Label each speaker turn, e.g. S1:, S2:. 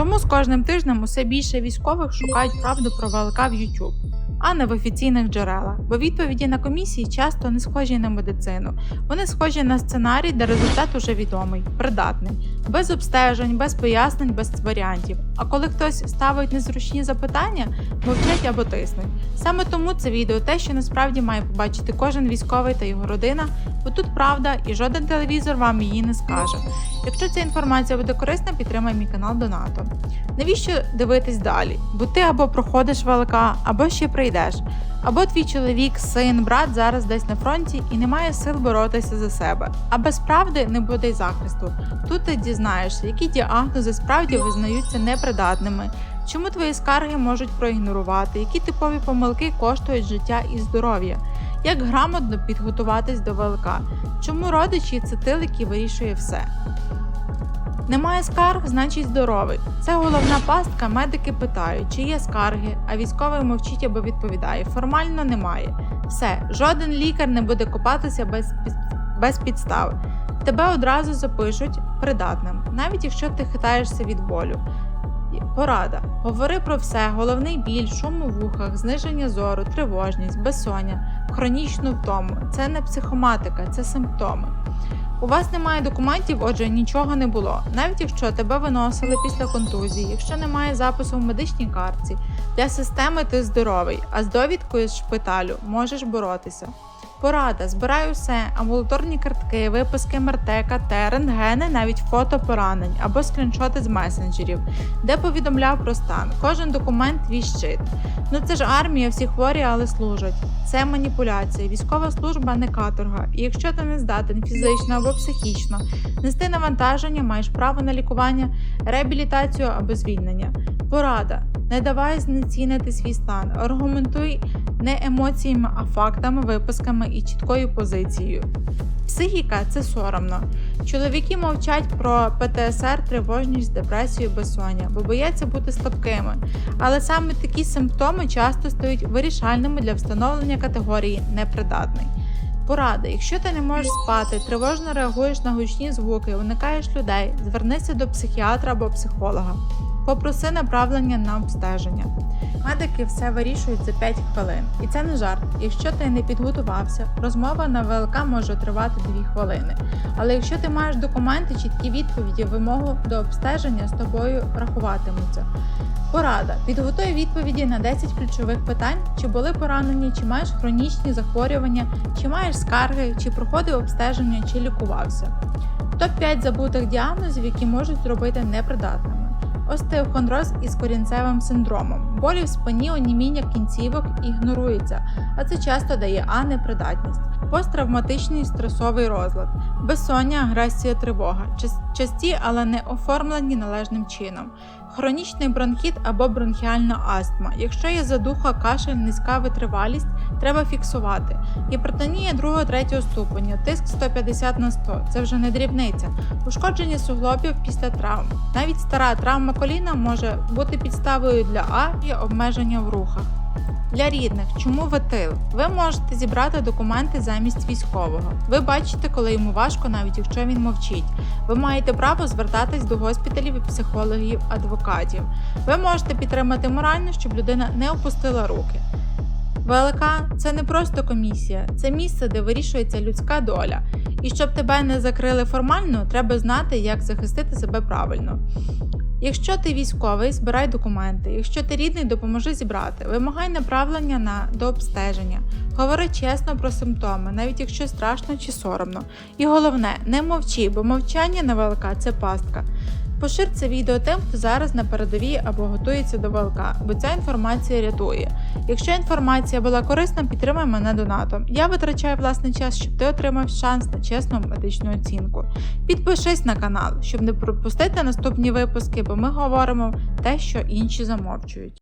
S1: Чому з кожним тижнем усе більше військових шукають правду про ВЛК в YouTube, а не в офіційних джерелах? Бо відповіді на комісії часто не схожі на медицину. Вони схожі на сценарій, де результат уже відомий, придатний, без обстежень, без пояснень, без варіантів. А коли хтось ставить незручні запитання, мовчать або тиснуть. Саме тому це відео те, що насправді має побачити кожен військовий та його родина, бо тут правда і жоден телевізор вам її не скаже. Якщо ця інформація буде корисна, підтримай мій канал донатом. Навіщо дивитись далі? Бо ти або проходиш ВЛК, або ще прийдеш, або твій чоловік, син, брат зараз десь на фронті і не має сил боротися за себе. А без правди не буде й захисту. Тут ти дізнаєшся, які діагнози справді визнаються непридатними. Чому твої скарги можуть проігнорувати, які типові помилки коштують життя і здоров'я, як грамотно підготуватись до ВЛК, чому родичі це тил, який вирішує все. Немає скарг, значить здоровий. Це головна пастка. Медики питають, чи є скарги, а військовий мовчить або відповідає. Формально немає. Все, жоден лікар не буде копатися без, без підстав. Тебе одразу запишуть придатним, навіть якщо ти хитаєшся від болю. Порада. Говори про все: головний біль, шум у вухах, зниження зору, тривожність, безсоння, хронічну втому. Це не психоматика, це симптоми. У вас немає документів, отже, нічого не було. Навіть якщо тебе виносили після контузії, якщо немає запису в медичній картці, для системи ти здоровий, а з довідкою з шпиталю можеш боротися. Порада, збирай усе, амбулаторні картки, виписки МРТ, КТ, рентгени, навіть фото поранень або скріншоти з месенджерів, де повідомляв про стан. Кожен документ твій щит. Ну це ж армія, всі хворі, але служать. Це маніпуляція. Військова служба не каторга. І якщо ти не здатен фізично або психічно нести навантаження, маєш право на лікування, реабілітацію або звільнення. Порада. Не давай знецінити свій стан, аргументуй не емоціями, а фактами, виписками і чіткою позицією. Психіка це соромно. Чоловіки мовчать про ПТСР, тривожність, депресію, безсоння, бо бояться бути слабкими. Але саме такі симптоми часто стають вирішальними для встановлення категорії непридатний. Порада, якщо ти не можеш спати, тривожно реагуєш на гучні звуки, уникаєш людей, звернися до психіатра або психолога. Попроси направлення на обстеження. Медики все вирішують за 5 хвилин. І це не жарт. Якщо ти не підготувався, розмова на ВЛК може тривати 2 хвилини. Але якщо ти маєш документи, чіткі відповіді, вимогу до обстеження з тобою рахуватимуться. Порада. Підготуй відповіді на 10 ключових питань, чи були поранені, чи маєш хронічні захворювання, чи маєш скарги, чи проходив обстеження, чи лікувався. Топ-5 забутих діагнозів, які можуть зробити непридатними. Остеохондроз із корінцевим синдромом. Болі в спині, оніміння кінцівок ігнорується, а це часто дає А непридатність. Посттравматичний стресовий розлад, безсоння, агресія, тривога, Час- часті, але не оформлені належним чином. Хронічний бронхіт або бронхіальна астма. Якщо є задуха, кашель, низька витривалість, треба фіксувати. Гіпертонія 2-3 ступеня, тиск 150 на 100 – це вже не дрібниця. Ушкодження суглобів після травм. Навіть стара травма коліна може бути підставою для А і обмеження в рухах. Для рідних, чому ви тил? Ви можете зібрати документи замість військового. Ви бачите, коли йому важко, навіть якщо він мовчить. Ви маєте право звертатись до госпіталів і психологів, адвокатів. Ви можете підтримати морально, щоб людина не опустила руки. ВЛК це не просто комісія, це місце, де вирішується людська доля. І щоб тебе не закрили формально, треба знати, як захистити себе правильно. Якщо ти військовий, збирай документи. Якщо ти рідний, допоможи зібрати. Вимагай направлення на до обстеження. Говори чесно про симптоми, навіть якщо страшно чи соромно. І головне, не мовчи, бо мовчання на ВЛК це пастка. Пошир це відео тим, хто зараз на передовій або готується до ВЛК, бо ця інформація рятує. Якщо інформація була корисна, підтримай мене донатом. Я витрачаю власний час, щоб ти отримав шанс на чесну медичну оцінку. Підпишись на канал, щоб не пропустити наступні випуски, бо ми говоримо те, що інші замовчують.